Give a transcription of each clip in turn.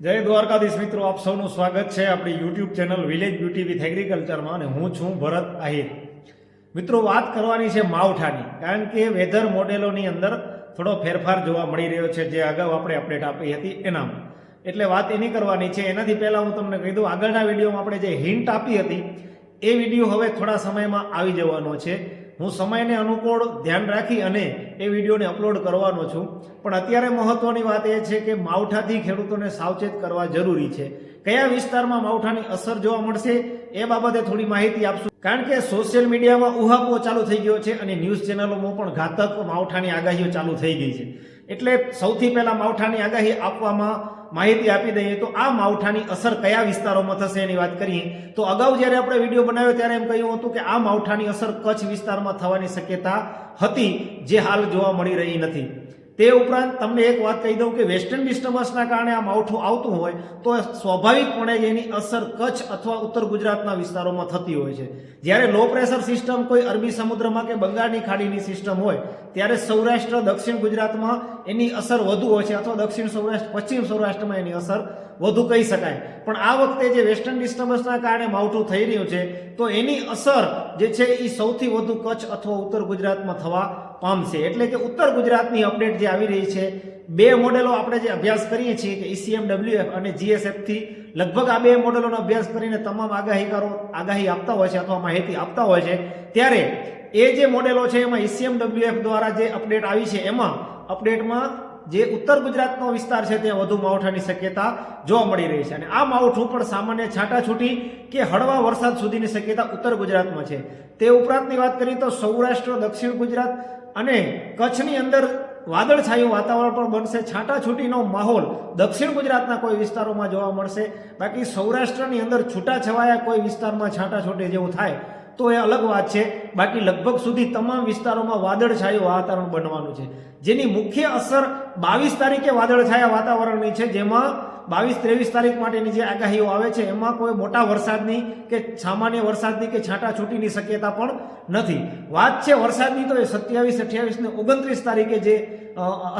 જય દ્વારકાધીશ મિત્રો, આપ સૌનું સ્વાગત છે આપણી YouTube channel village beauty with એગ્રીકલ્ચરમાં અને હું છું ભરત આહિર. મિત્રો, વાત કરવાની છે માવઠાની, કારણ કે વેધર મોડેલોની અંદર થોડો ફેરફાર જોવા મળી રહ્યો છે, જે અગાઉ આપણે અપડેટ આપી હતી એનામાં. એટલે વાત એની કરવાની છે, એનાથી પહેલાં હું તમને કહી દઉં, આગળના વિડીયોમાં આપણે જે હિન્ટ આપી હતી, એ વીડિયો હવે થોડા સમયમાં આવી જવાનો છે. હું સમયને અનુકૂળ ધ્યાન રાખી અને એ વિડીયોને અપલોડ કરવાનો છું. પણ અત્યારે મહત્વની વાત એ છે કે માવઠાથી ખેડૂતોને સાવચેત કરવા જરૂરી છે. કયા વિસ્તારમાં માવઠાની અસર જોવા મળશે એ બાબતે થોડી માહિતી આપશું? કારણ કે સોશિયલ મીડિયામાં ઉહાપો ચાલુ થઈ ગયો છે અને ન્યૂઝ ચેનલોમાં પણ ઘાતક માવઠાની આગાહીઓ ચાલુ થઈ ગઈ છે. એટલે સૌથી પહેલા માવઠાની આગાહી આપવામાં માહિતી આપી દઈએ તો આ માવઠાની અસર કયા વિસ્તારોમાં થશે એની વાત કરીએ. તો અગાઉ જ્યારે આપણે વીડિયો બનાવ્યો ત્યારે એમ કહ્યું હતું કે આ માવઠાની અસર કચ્છ વિસ્તારમાં થવાની શક્યતા હતી, જે હાલ જોવા મળી રહી નથી. તે ઉપરાંત તમને એક વાત કહી દઉં કે વેસ્ટર્ન ડિસ્ટર્બન્સના કારણે આ માવઠું આવતું હોય તો સ્વાભાવિકપણે એની અસર કચ્છ અથવા ઉત્તર ગુજરાતના વિસ્તારોમાં થતી હોય છે. જ્યારે લો પ્રેશર સિસ્ટમ કોઈ અરબી સમુદ્રમાં કે બંગાળની ખાડીની સિસ્ટમ હોય, ત્યારે સૌરાષ્ટ્ર દક્ષિણ ગુજરાતમાં એની અસર વધુ હોય છે અથવા દક્ષિણ સૌરાષ્ટ્ર, પશ્ચિમ સૌરાષ્ટ્રમાં એની અસર વધુ કહી શકાય. પણ આ વખતે જે વેસ્ટર્ન ડિસ્ટર્બન્સના કારણે માવઠું થઈ રહ્યું છે, તો એની અસર જે છે એ સૌથી વધુ કચ્છ અથવા ઉત્તર ગુજરાતમાં થવા પામશે. એટલે કે ઉત્તર ગુજરાતની અપડેટ જે આવી રહી છે, બે મોડેલો આપણે જે અભ્યાસ કરીએ છીએ કે ઈસીએમ ડબલ્યુએફ અને જીએસએફથી લગભગ આ બે મોડેલોનો અભ્યાસ કરીને તમામ આગાહીકારો આગાહી આપતા હોય છે અથવા માહિતી આપતા હોય છે, ત્યારે એ જે મોડેલો છે એમાં ઈસીએમ ડબલ્યુએફ દ્વારા જે અપડેટ આવી છે, એમાં અપડેટમાં જે ઉત્તર ગુજરાતનો વિસ્તાર છે ત્યાં વધુ માવઠાની શક્યતા જોવા મળી રહી છે. અને આ માવઠું પણ સામાન્ય છાંટાછૂટી કે હળવા વરસાદ સુધીની શક્યતા ઉત્તર ગુજરાતમાં છે. તે ઉપરાંતની વાત કરીએ તો સૌરાષ્ટ્ર, દક્ષિણ ગુજરાત અને કચ્છની અંદર વાદળછાયું વાતાવરણ પણ બનશે. છાંટાછૂટીનો માહોલ દક્ષિણ ગુજરાતના કોઈ વિસ્તારોમાં જોવા મળશે. બાકી સૌરાષ્ટ્રની અંદર છૂટાછવાયા કોઈ વિસ્તારમાં છાંટાછૂટી જેવું થાય તો એ અલગ વાત છે. બાકી લગભગ સુધી તમામ વિસ્તારોમાં વાદળછાયું વાતાવરણ બનવાનું છે. જેની મુખ્ય અસર બાવીસ તારીખે વાદળછાયા વાતાવરણની છે, જેમાં બાવીસ ત્રેવીસ તારીખ માટેની જે આગાહીઓ આવે છે, એમાં કોઈ મોટા વરસાદની કે સામાન્ય વરસાદની કે છાંટાછૂટીની શક્યતા પણ નથી. વાત છે વરસાદની તો એ સત્યાવીસ, અઠ્યાવીસ ને ઓગણત્રીસ તારીખે જે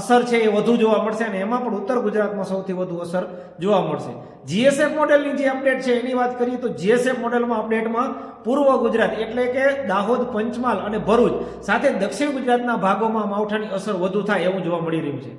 અસર છે એ વધુ જોવા મળશે અને એમાં પણ ઉત્તર ગુજરાતમાં સૌથી વધુ અસર જોવા મળશે. જીએસએફ મોડેલની જે અપડેટ છે, એની વાત કરીએ તો જીએસએફ મોડેલમાં અપડેટમાં પૂર્વ ગુજરાત એટલે કે દાહોદ, પંચમહાલ અને ભરૂચ સાથે દક્ષિણ ગુજરાતના ભાગોમાં માવઠાની અસર વધુ થાય એવું જોવા મળી રહ્યું છે.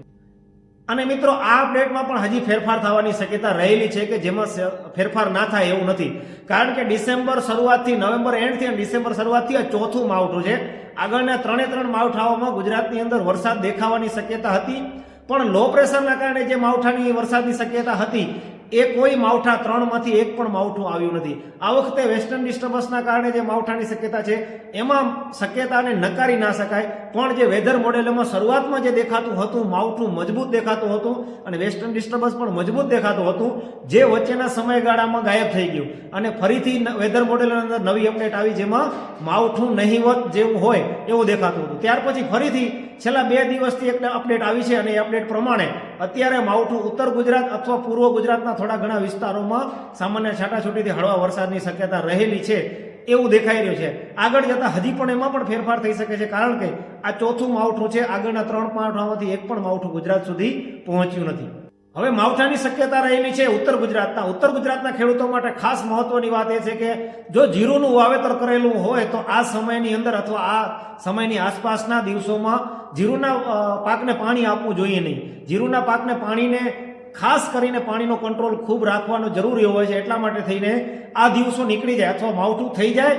અને મિત્રો, આ અપડેટમાં પણ હજી ફેરફાર થવાની શક્યતા રહેલી છે કે જેમાં ફેરફાર ના થાય એવું નથી. કારણ કે ડિસેમ્બર શરૂઆતથી, નવેમ્બર એન્ડથી અને ડિસેમ્બર શરૂઆતથી આ ચોથું માવઠું છે. આગળના ત્રણે ત્રણ માવઠાઓમાં ગુજરાતની અંદર વરસાદ દેખાવાની શક્યતા હતી. પણ લો પ્રેશરના કારણે જે માવઠાની વરસાદની શક્યતા હતી એ કોઈ માવઠા ત્રણમાંથી એક પણ માવઠું આવ્યું નથી. આ વખતે વેસ્ટર્ન ડિસ્ટર્બન્સના કારણે જે માવઠાની શક્યતા છે, એમાં શક્યતાને નકારી ના શકાય. પણ જે વેધર મોડેલમાં શરૂઆતમાં જે દેખાતું હતું, માવઠું મજબૂત દેખાતું હતું અને વેસ્ટર્ન ડિસ્ટર્બન્સ પણ મજબૂત દેખાતું હતું, જે વચ્ચેના સમયગાળામાં ગાયબ થઈ ગયું. અને ફરીથી વેધર મોડેલની અંદર નવી અપડેટ આવી જેમાં માવઠું નહીવત જેવું હોય એવું દેખાતું હતું. ત્યાર પછી ફરીથી છેલ્લા બે દિવસથી એક અપડેટ આવી છે અને એ અપડેટ પ્રમાણે અત્યારે માવઠું ઉત્તર ગુજરાત અથવા પૂર્વ ગુજરાતના થોડા ઘણા વિસ્તારોમાં સામાન્ય છાટાછૂટીથી હળવા વરસાદની શક્યતા રહેલી છે એવું દેખાઈ રહ્યું છે. આગળ જતાં હજી પણ એમાં પણ ફેરફાર થઈ શકે છે કારણ કે આ ચોથું માવઠું છે. આગળના ત્રણ માવઠામાંથી એક પણ માવઠું ગુજરાત સુધી પહોંચ્યું નથી. હવે માવઠાની શક્યતા રહેલી છે ઉત્તર ગુજરાતના. ઉત્તર ગુજરાતના ખેડૂતો માટે ખાસ મહત્વની વાત એ છે કે જો જીરુનું વાવેતર કરેલું હોય તો આ સમયની અંદર અથવા આ સમયની આસપાસના દિવસોમાં જીરુના પાકને પાણી આપવું જોઈએ નહીં. જીરુના પાકને પાણીને ખાસ કરીને પાણીનો કંટ્રોલ ખૂબ રાખવાનો જરૂરી હોય છે. એટલા માટે થઈને આ દિવસો નીકળી જાય અથવા માવઠું થઈ જાય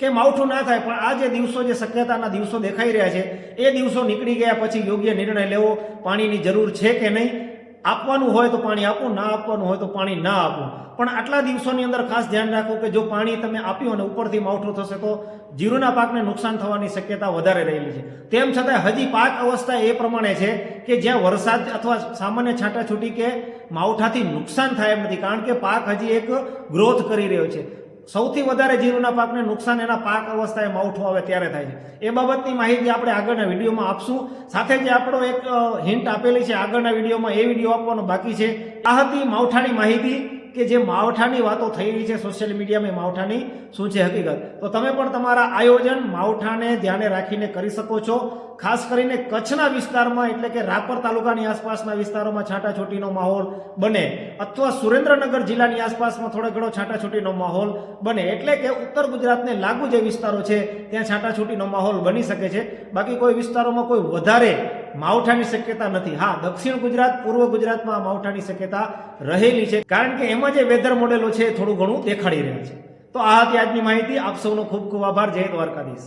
કે માવઠું ના થાય, પણ આ જે દિવસો જે શક્યતાના દિવસો દેખાઈ રહ્યા છે, એ દિવસો નીકળી ગયા પછી યોગ્ય નિર્ણય લેવો પાણીની જરૂર છે કે નહીં? આપવાનું હોય તો પાણી આપો, ના આપવાનું હોય તો પાણી ના આપો. પણ આટલા દિવસોની અંદર ખાસ ધ્યાન રાખો કે જો પાણી તમે આપ્યું અને ઉપરથી માવઠું થશે તો જીરુના પાકને નુકસાન થવાની શક્યતા વધારે રહેલી છે. તેમ છતાં હજી પાક અવસ્થા એ પ્રમાણે છે કે જ્યાં વરસાદ અથવા સામાન્ય છાંટાછૂટી કે માવઠાથી નુકસાન થાય એમ નથી. કારણ કે પાક હજી એક ગ્રોથ કરી રહ્યો છે. સૌથી વધારે જીરુના પાકને નુકસાન એના પાક અવસ્થાએ માવઠું આવે ત્યારે થાય છે. એ બાબતની માહિતી આપણે આગળના વિડીયોમાં આપશું. સાથે જે આપણો એક હિન્ટ આપેલી છે. આગળના વિડીયોમાં એ વીડિયો આપવાનો બાકી છે. આ હતી માવઠાની માહિતી. કે જે માવઠાની વાતો થઈ રહી છે સોશિયલ મીડિયામાં માવઠાની શું છે હકીકત? તો તમે પણ તમારા આયોજન માવઠાને ધ્યાને રાખીને કરી શકો છો. ખાસ કરીને કચ્છના વિસ્તારમાં, એટલે કે રાપર તાલુકાની આસપાસના વિસ્તારોમાં છાંટાછૂટીનો માહોલ બને. અથવા સુરેન્દ્રનગર જિલ્લાની આસપાસમાં થોડો ઘણો છાંટાછૂટીનો માહોલ બને. એટલે કે ઉત્તર ગુજરાતને લાગુ જે વિસ્તારો છે, ત્યાં છાંટાછૂટીનો માહોલ બની શકે છે. બાકી કોઈ વિસ્તારોમાં કોઈ વધારે માવઠાની શક્યતા નથી. હા, દક્ષિણ ગુજરાત, પૂર્વ ગુજરાતમાં માવઠાની શક્યતા રહેલી છે. કારણ કે એમાં જે વેધર મોડેલો છે થોડું ઘણું દેખાડી રહ્યા છે. તો આ હતી આજની માહિતી. આપ સૌનો ખૂબ ખૂબ આભાર. જય દ્વારકાધીશ.